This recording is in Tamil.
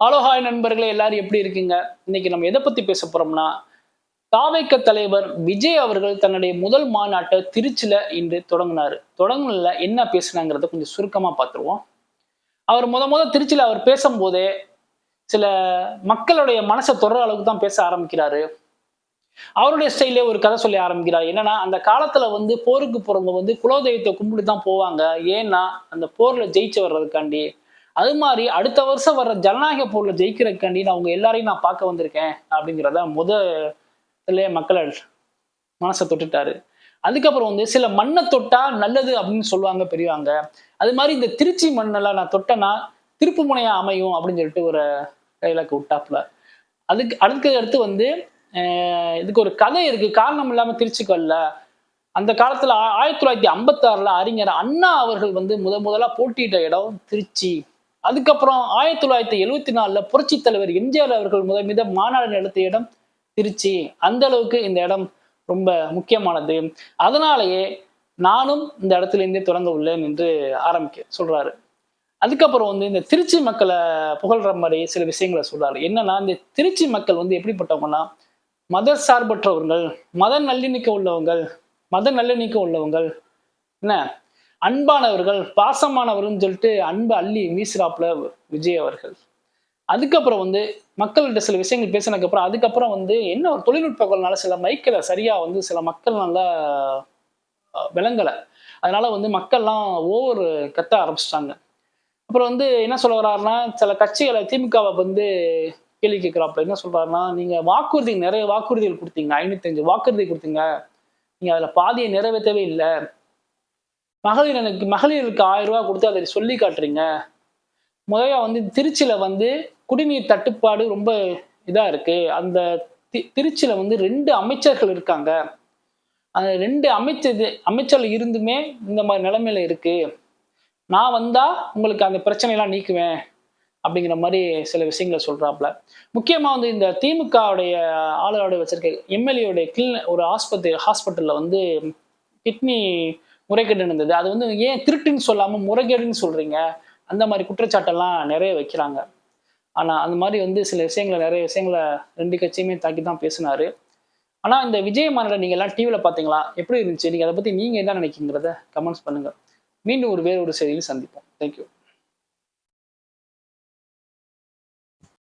ஹலோ ஹாய் நண்பர்களே எல்லாரும் எப்படி இருக்கீங்க? இன்னைக்கு நம்ம எதை பத்தி பேச போறோம்னா தாவைக்க தலைவர் விஜய் அவர்கள் தன்னுடைய முதல் மாநாட்டை திருச்சியில இன்று தொடங்கினாரு. தொடங்குனதுல என்ன பேசுனாங்கிறத கொஞ்சம் சுருக்கமா பார்த்துருவோம் அவர் முத முத திருச்சியில அவர் பேசும்போதே சில மக்களுடைய மனசை தொடர அளவுக்கு தான் பேச ஆரம்பிக்கிறாரு. அவருடைய ஸ்டைலே ஒரு கதை சொல்லி ஆரம்பிக்கிறார். என்னன்னா அந்த காலத்துல வந்து போருக்கு போறவங்க வந்து குலதெய்வத்தை கும்பிட்டு தான் போவாங்க. ஏன்னா அந்த போர்ல ஜெயிச்சு வர்றதுக்காண்டி அது மாதிரி அடுத்த வருஷம் வர்ற ஜனநாயக போர்ல ஜெயிக்கிறக்காண்டி நான் அவங்க எல்லாரையும் நான் பார்க்க வந்திருக்கேன் அப்படிங்கிறத முதல்ல மக்கள் மனசை தொட்டுட்டாரு. அதுக்கப்புறம் வந்து சில மண்ணை தொட்டா நல்லது அப்படின்னு சொல்லுவாங்க பெரியவாங்க. அது மாதிரி இந்த திருச்சி மண்ணெல்லாம் நான் தொட்டேன்னா திருப்பு முனையா அமையும் அப்படின்னு சொல்லிட்டு ஒரு டைலாக் விட்டாப்புல. அதுக்கு அதுக்கு அடுத்து வந்து இதுக்கு ஒரு கதை இருக்கு. காரணம் இல்லாம திருச்சிக்கல்ல அந்த காலத்துல ஆயிரத்தி தொள்ளாயிரத்தி ஐம்பத்தாறுல அறிஞர் அண்ணா அவர்கள் வந்து முத முதலா போட்டியிட்ட இடம் திருச்சி. அதுக்கப்புறம் ஆயிரத்தி தொள்ளாயிரத்தி எழுவத்தி நாலுல புரட்சி தலைவர் எம்ஜிஆர் அவர்கள் முதல் மீத மாநாடு நடத்திய இடம் திருச்சி. அந்த அளவுக்கு இந்த இடம் ரொம்ப முக்கியமானது. அதனாலேயே நானும் இந்த இடத்துல இருந்தே தொடங்க உள்ளேன் என்று ஆரம்பிக்க சொல்றாரு. அதுக்கப்புறம் வந்து இந்த திருச்சி மக்களை புகழ்ற மாதிரி சில விஷயங்களை சொல்றாரு. என்னன்னா இந்த திருச்சி மக்கள் வந்து எப்படிப்பட்டவங்கன்னா மத சார்பற்றவர்கள் மத நல்லிணக்கம் உள்ளவங்கள் மத நல்லிணக்கம் உள்ளவங்கள் என்ன? அன்பானவர்கள் பாசமானவர்கள் சொல்லிட்டு அன்பு அள்ளி வீசுறாப்புல விஜய் அவர்கள். அதுக்கப்புறம் வந்து மக்கள்கிட்ட சில விஷயங்கள் பேசினதுக்கப்புறம் அதுக்கப்புறம் வந்து என்ன ஒரு தொழில்நுட்பங்கள்னால சில மைக்கில் சரியாக வந்து சில மக்கள் நல்லா விளங்கலை. அதனால வந்து மக்கள்லாம் ஓவர் கத்த ஆரம்பிச்சிட்டாங்க. அப்புறம் வந்து என்ன சொல்ல வர்றாருன்னா சில கட்சிகளை திமுகவை வந்து கேள்வி கேட்குறாப்புல என்ன சொல்கிறாருன்னா நீங்கள் வாக்குறுதி நிறைய வாக்குறுதிகள் கொடுத்தீங்க ஐநூத்தஞ்சு வாக்குறுதி கொடுத்தீங்க. நீங்கள் அதில் பாதியை நிறைவேற்றவே இல்லை. மகளிர் எனக்கு மகளிருக்கு ஆயிரம் ரூபா கொடுத்து அதை சொல்லி காட்டுறீங்க. முதல்ல வந்து திருச்சியில் வந்து குடிநீர் தட்டுப்பாடு ரொம்ப இதாக இருக்குது அந்த தி- திருச்சியில் வந்து ரெண்டு அமைச்சர்கள் இருக்காங்க. அந்த ரெண்டு அமைச்சர் அமைச்சர்கள் இருந்துமே இந்த மாதிரி நிலைமையில இருக்குது நான் வந்தால் உங்களுக்கு அந்த பிரச்சனையெல்லாம் நீக்குவேன் அப்படிங்கிற மாதிரி சில விஷயங்களை சொல்கிறாப்புல முக்கியமாக வந்து இந்த திமுகவுடைய ஆளுநரோட வச்சிருக்க எம்எல்ஏடைய கிள் ஒரு ஆஸ்பத்திரி ஹாஸ்பிட்டலில் வந்து கிட்னி முறைகேடு நடந்தது அது வந்து ஏன் திருட்டுன்னு சொல்லாம முறைகேடுன்னு சொல்றீங்க? அந்த மாதிரி குற்றச்சாட்டெல்லாம் நிறைய வைக்கிறாங்க. ஆனா அந்த மாதிரி வந்து சில விஷயங்களை நிறைய விஷயங்களை ரெண்டு கட்சியுமே தாக்கி தான் பேசினாரு. ஆனா இந்த விஜய் மாநாடு நீங்க எல்லாம் டிவியில் பாத்தீங்களா எப்படி இருந்துச்சு? நீங்க அதை பத்தி நீங்க என்ன நினைக்கிறீங்கிறத கமெண்ட்ஸ் பண்ணுங்க. மீண்டும் ஒரு வேறு ஒரு செய்தியில் சந்திப்போம். தேங்க்யூ